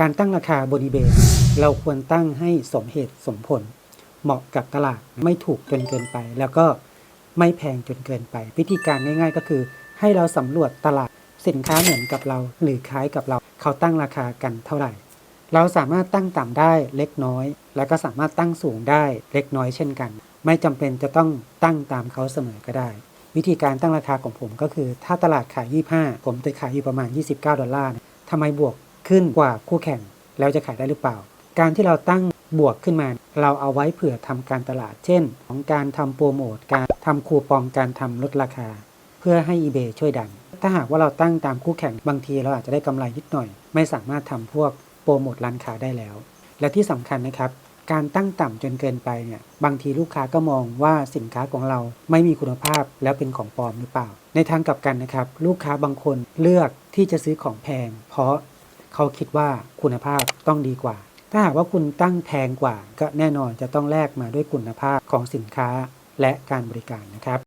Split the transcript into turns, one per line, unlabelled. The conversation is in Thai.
การตั้งราคาบริเบณเราควรตั้งให้สมเหตุสมผล เหมาะกับตลาดไม่ถูกจนเกินไป แล้วก็ไม่แพงจนเกินไป วิธีการง่าย ๆ ก็คือ ให้เราสำรวจตลาดสินค้าเหมือนกับเรา หรือคล้ายกับเราเขาตั้งราคากันเท่าไหร่ เราสามารถตั้งต่ำได้เล็กน้อย แล้วก็สามารถตั้งสูงได้เล็กน้อยเช่นกัน ไม่จำเป็นจะต้องตั้งตามเขาเสมอก็ได้ วิธีการตั้งราคาของผมก็คือ ถ้าตลาดขาย 25 ผมจะขายอยู่ประมาณ 29 ดอลลาร์ทำไมบวก ขึ้นกว่าคู่แข่ง แล้วจะขายได้หรือเปล่า การที่เราตั้งบวกขึ้นมา เราเอาไว้เผื่อทำการตลาด เช่น ของการทำโปรโมทการทำคูปองการทำลดราคา เพื่อให้ eBay ช่วยดัน ถ้าหากว่าเราตั้งตามคู่แข่งบางทีเราอาจจะได้กำไรนิดหน่อย ไม่สามารถทำพวกโปรโมทร้านค้าได้แล้ว และที่สำคัญนะครับการตั้งต่ำจนเกินไปเนี่ยบางทีลูกค้าก็มองว่าสินค้าของเราไม่มีคุณภาพแล้วเป็นของปลอมหรือเปล่า ในทางกลับกันนะครับ ลูกค้าบางคนเลือกที่จะซื้อของแพง เพราะ เขาคิดว่าคุณภาพต้องดีกว่า ถ้าหากว่าคุณตั้งแพงกว่า ก็แน่นอนจะต้องแลกมาด้วยคุณภาพของสินค้าและการบริการนะครับ